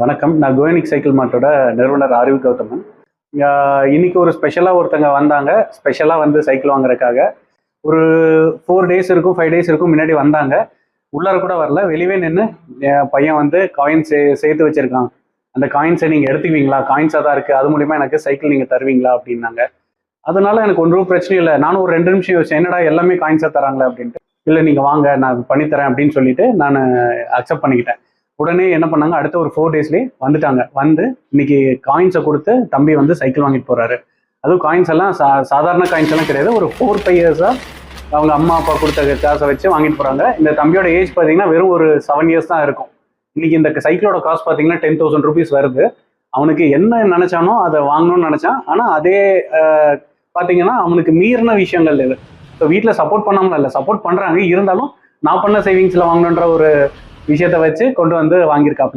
வணக்கம். நான் கோயனிக் சைக்கிள் மார்ட்டோட நிறுவனர் ஆரிவி கௌதமன். இன்னைக்கு ஒரு ஸ்பெஷலாக ஒருத்தங்க வந்தாங்க. ஸ்பெஷலாக வந்து சைக்கிள் வாங்குறதுக்காக. ஒரு ஃபோர் டேஸ் இருக்கும் ஃபைவ் டேஸ் இருக்கும் முன்னாடி வந்தாங்க. உள்ளார கூட வரல. வெளியே நின்று என் பையன் வந்து காயின்ஸ் சேர்த்து வச்சிருக்கான். அந்த காயின்ஸை நீங்கள் எடுத்துக்குவீங்களா? காயின்ஸாக தான் இருக்குது அது மூலிமா எனக்கு சைக்கிள் நீங்கள் தருவீங்களா? அப்படின்னாங்க. அதனால எனக்கு ஒன்றும் பிரச்சனையும் இல்லை. நானும் ஒரு ரெண்டு நிமிஷம் யோசிச்சேன். என்னடா எல்லாமே காயின்ஸாக தராங்களே அப்படின்ட்டு. இல்லை நீங்கள் வாங்க. நான் பண்ணித்தரேன் அப்படின்னு சொல்லிட்டு நான் அக்செப்ட் பண்ணிக்கிட்டேன். உடனே என்ன பண்ணாங்க? அடுத்த ஒரு ஃபோர் டேஸ்லேயே வந்துட்டாங்க. வந்து இன்னைக்கு காயின்ஸை கொடுத்து தம்பி வந்து சைக்கிள் வாங்கிட்டு போறாரு. அதுவும் காயின்ஸ் எல்லாம் சா சாதாரண காயின்ஸ் எல்லாம் கிடையாது. ஒரு ஃபோர் ஃபைவ் இயர்ஸாக அவங்க அம்மா அப்பா கொடுத்த காசை வச்சு வாங்கிட்டு போறாங்க. இந்த தம்பியோட ஏஜ் பார்த்தீங்கன்னா வெறும் ஒரு செவன் இயர்ஸ் தான் இருக்கும். இன்னைக்கு இந்த சைக்கிளோட காஸ்ட் பார்த்தீங்கன்னா டென் தௌசண்ட் ருபீஸ் வருது. அவனுக்கு என்ன நினைச்சானோ அதை வாங்கணும்னு நினைச்சான். ஆனால் அதே பார்த்தீங்கன்னா அவனுக்கு மீறின விஷயங்கள் இது. ஸோ வீட்டில் சப்போர்ட் பண்ணாமல் இல்லை சப்போர்ட் பண்ணுறாங்க இருந்தாலும் நான் பண்ண சேவிங்ஸில் வாங்கணுன்ற ஒரு விஷயத்த வச்சு கொண்டு வந்து வாங்கியிருக்காப்ல